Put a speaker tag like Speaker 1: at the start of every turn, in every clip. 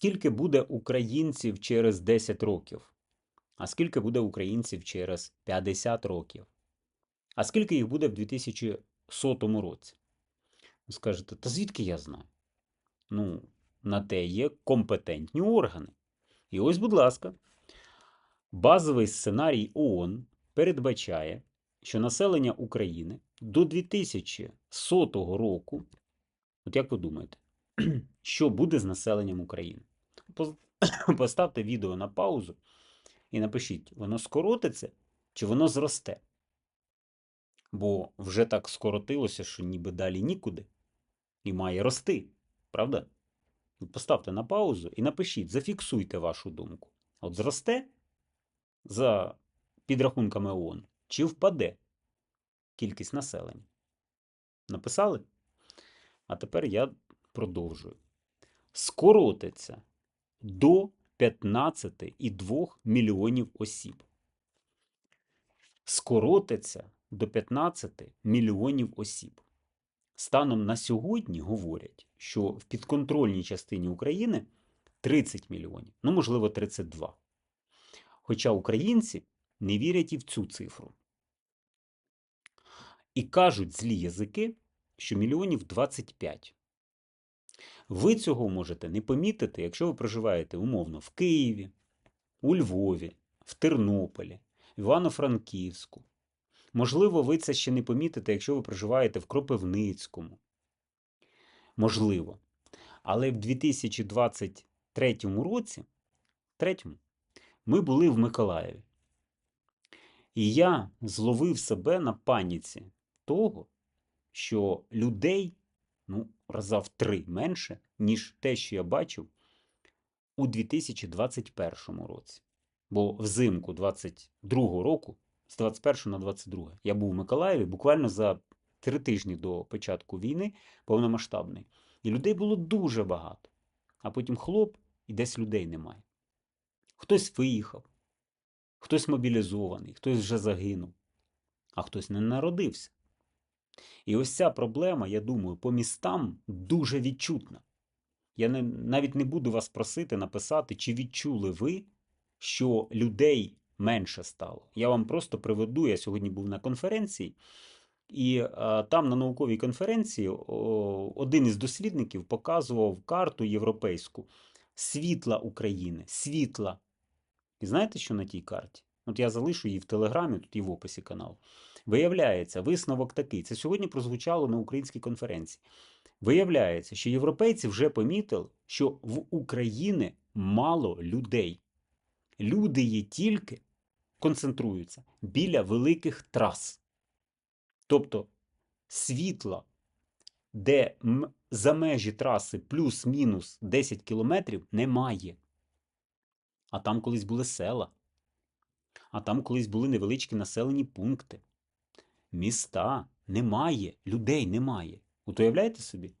Speaker 1: скільки буде українців через 10 років? А скільки буде українців через 50 років? А скільки їх буде в 2100 році? Скажете, та звідки я знаю? Ну, на те є компетентні органи. І ось, будь ласка, базовий сценарій ООН передбачає, що населення України до 2100 року, от як ви думаєте, що буде з населенням України? Поставте відео на паузу і напишіть, воно скоротиться чи воно зросте. Бо вже так скоротилося, що ніби далі нікуди. І має рости. Правда? Ну, Поставте на паузу і напишіть, зафіксуйте вашу думку. От зросте за підрахунками ООН, чи впаде кількість населення? Написали? А тепер я продовжую. Скоротиться до 15,2 мільйонів осіб. Скоротиться до 15 мільйонів осіб. Станом на сьогодні говорять, що в підконтрольній частині України 30 мільйонів, ну, можливо, 32. Хоча українці не вірять і в цю цифру. І кажуть злі язики, що мільйонів 25. Ви цього можете не помітити, якщо ви проживаєте умовно в Києві, у Львові, в Тернополі, в Івано-Франківську. Можливо, ви це ще не помітите, якщо ви проживаєте в Кропивницькому. Можливо. Але в 2023 році, третьому, ми були в Миколаєві. І я зловив себе на паніці того, що людей ну, раза в три менше, ніж те, що я бачив у 2021 році. Бо взимку 22 року, з 21 на 22, я був у Миколаєві буквально за три тижні до початку війни повномасштабної. І людей було дуже багато. А потім хлоп, і десь людей немає. Хтось виїхав, хтось мобілізований, хтось вже загинув, а хтось не народився. І ось ця проблема, я думаю, по містам дуже відчутна. Я не, навіть не буду вас просити написати, чи відчули ви, що людей менше стало. Я вам просто приведу, я сьогодні був на конференції, і а, там на науковій конференції о, один із дослідників показував карту європейську світла України, світла. І знаєте, що на тій карті? От я залишу її в телеграмі, тут і в описі каналу. Виявляється, висновок такий. Це сьогодні прозвучало на українській конференції. Виявляється, що європейці вже помітили, що в Україні мало людей. Люди є тільки концентруються біля великих трас. Тобто світла, де за межі траси плюс-мінус 10 кілометрів, немає. А там колись були села, а там колись були невеличкі населені пункти. Міста немає, людей немає. От уявляєте собі?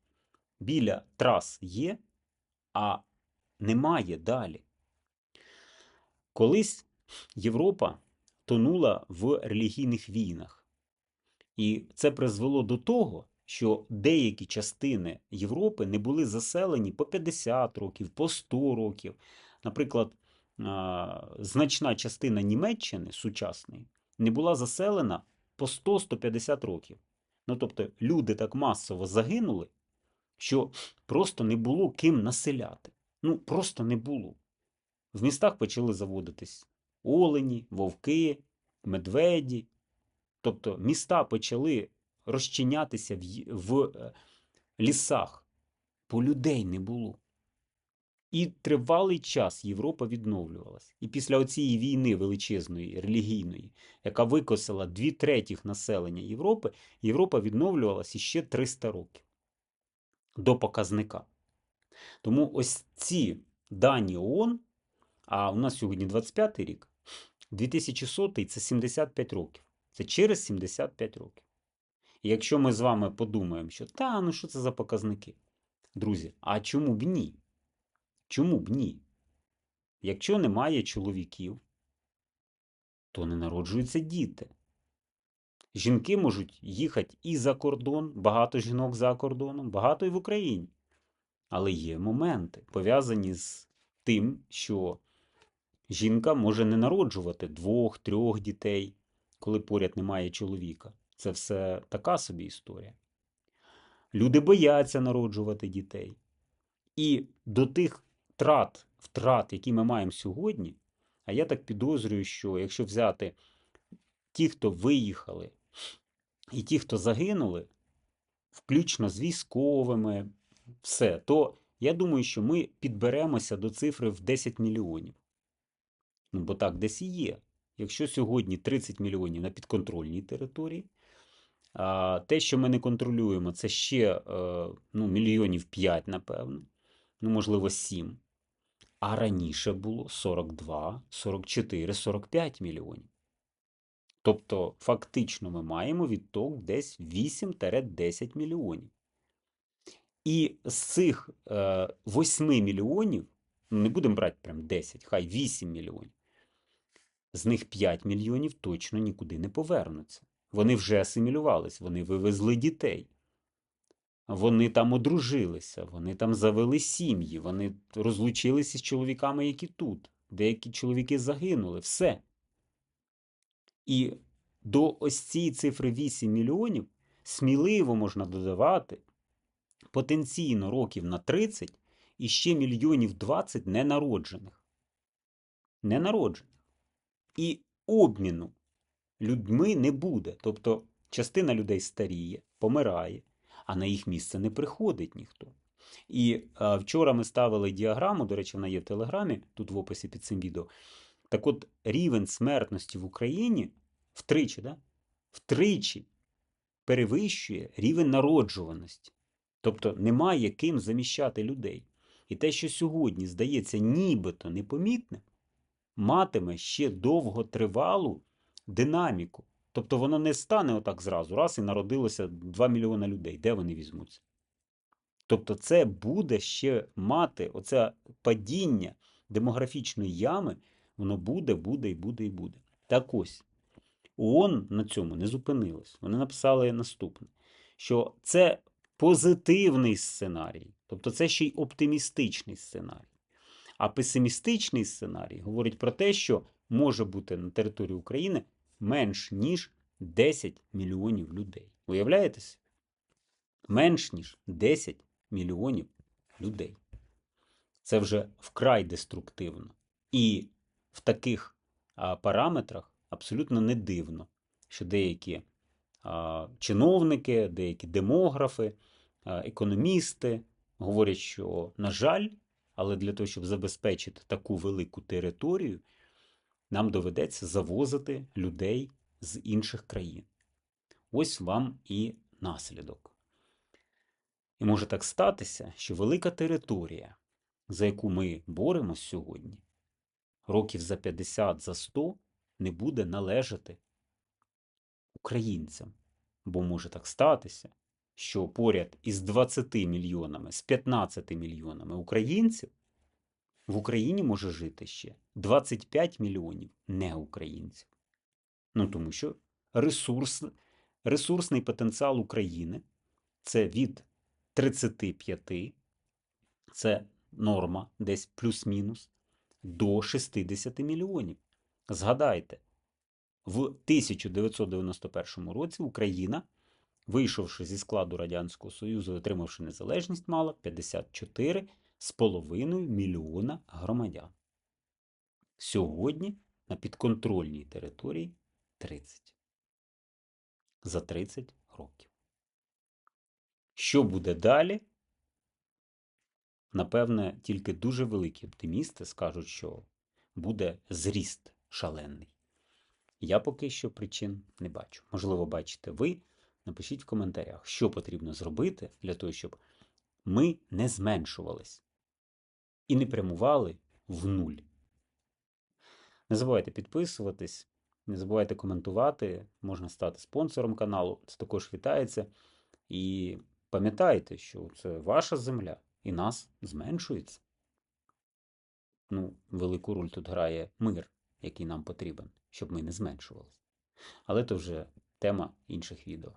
Speaker 1: Біля трас є, а немає далі. Колись Європа тонула в релігійних війнах. І це призвело до того, що деякі частини Європи не були заселені по 50 років, по 100 років. Наприклад, значна частина Німеччини сучасної не була заселена по 100-150 років. Ну, тобто, люди так масово загинули, що просто не було ким населяти. Ну, просто не було. В містах почали заводитись олені, вовки, медведі. Тобто міста почали розчинятися в, в е, лісах, бо людей не було. І тривалий час Європа відновлювалась. І після оцієї війни величезної, релігійної, яка викосила дві третіх населення Європи, Європа відновлювалася ще 300 років до показника. Тому ось ці дані ООН, а у нас сьогодні 25 рік, 2100 це 75 років. Це через 75 років. І якщо ми з вами подумаємо, що та, ну що це за показники? Друзі, а чому б ні? Чому б ні? Якщо немає чоловіків, то не народжуються діти. Жінки можуть їхати і за кордон, багато жінок за кордоном, багато і в Україні. Але є моменти, пов'язані з тим, що жінка може не народжувати двох, трьох дітей, коли поряд немає чоловіка. Це все така собі історія. Люди бояться народжувати дітей. І до тих трат, втрат, які ми маємо сьогодні, а я так підозрюю, що якщо взяти ті, хто виїхали, і ті, хто загинули, включно з військовими, все, то я думаю, що ми підберемося до цифри в 10 мільйонів. Ну, бо так десь і є. Якщо сьогодні 30 мільйонів на підконтрольній території, а те, що ми не контролюємо, це ще е, ну, мільйонів 5, напевно, ну, можливо, 7. А раніше було 42, 44, 45 мільйонів. Тобто, фактично, ми маємо відток десь 8-10 мільйонів. І з цих е, 8 мільйонів, ну, не будемо брати прям 10, хай 8 мільйонів, з них 5 мільйонів точно нікуди не повернуться. Вони вже асимілювались, вони вивезли дітей. Вони там одружилися, вони там завели сім'ї, вони розлучилися з чоловіками, які тут. Деякі чоловіки загинули, все. І до ось цієї цифри 8 мільйонів сміливо можна додавати потенційно років на 30 і ще мільйонів 20 ненароджених. Ненароджених. І обміну людьми не буде. Тобто частина людей старіє, помирає, а на їх місце не приходить ніхто. І а, вчора ми ставили діаграму, до речі, вона є в Телеграмі, тут в описі під цим відео. Так от рівень смертності в Україні втричі, да? втричі перевищує рівень народжуваності. Тобто немає ким заміщати людей. І те, що сьогодні здається нібито непомітним, матиме ще довготривалу динаміку. Тобто воно не стане отак зразу, раз і народилося 2 мільйони людей. Де вони візьмуться? Тобто, це буде ще мати оце падіння демографічної ями, воно буде, буде і буде і буде. Так ось, ООН на цьому не зупинилось. Вони написали наступне: що це позитивний сценарій, тобто це ще й оптимістичний сценарій. А песимістичний сценарій говорить про те, що може бути на території України менш ніж 10 мільйонів людей. Уявляєте? Менш ніж 10 мільйонів людей. Це вже вкрай деструктивно. І в таких а, параметрах абсолютно не дивно, що деякі а, чиновники, деякі демографи, а, економісти говорять, що, на жаль, але для того, щоб забезпечити таку велику територію, нам доведеться завозити людей з інших країн. Ось вам і наслідок. І може так статися, що велика територія, за яку ми боремось сьогодні, років за 50, за 100 не буде належати українцям. Бо може так статися, що поряд із 20 мільйонами, з 15 мільйонами українців в Україні може жити ще 25 мільйонів неукраїнців. Ну тому що ресурс, ресурсний потенціал України це від 35, це норма десь плюс-мінус, до 60 мільйонів. Згадайте, в 1991 році Україна, вийшовши зі складу Радянського Союзу, отримавши незалежність, мала 54,5 мільйона громадян. Сьогодні на підконтрольній території 30. За 30 років. Що буде далі? Напевне, тільки дуже великі оптимісти скажуть, що буде зріст шалений. Я поки що причин не бачу. Можливо, бачите ви. Напишіть в коментарях, що потрібно зробити для того, щоб ми не зменшувались і не прямували в нуль. Не забувайте підписуватись, не забувайте коментувати, можна стати спонсором каналу, це також вітається. І пам'ятайте, що це ваша земля і нас зменшується. Ну, велику роль тут грає мир, який нам потрібен, щоб ми не зменшувалися. Але це вже тема інших відео.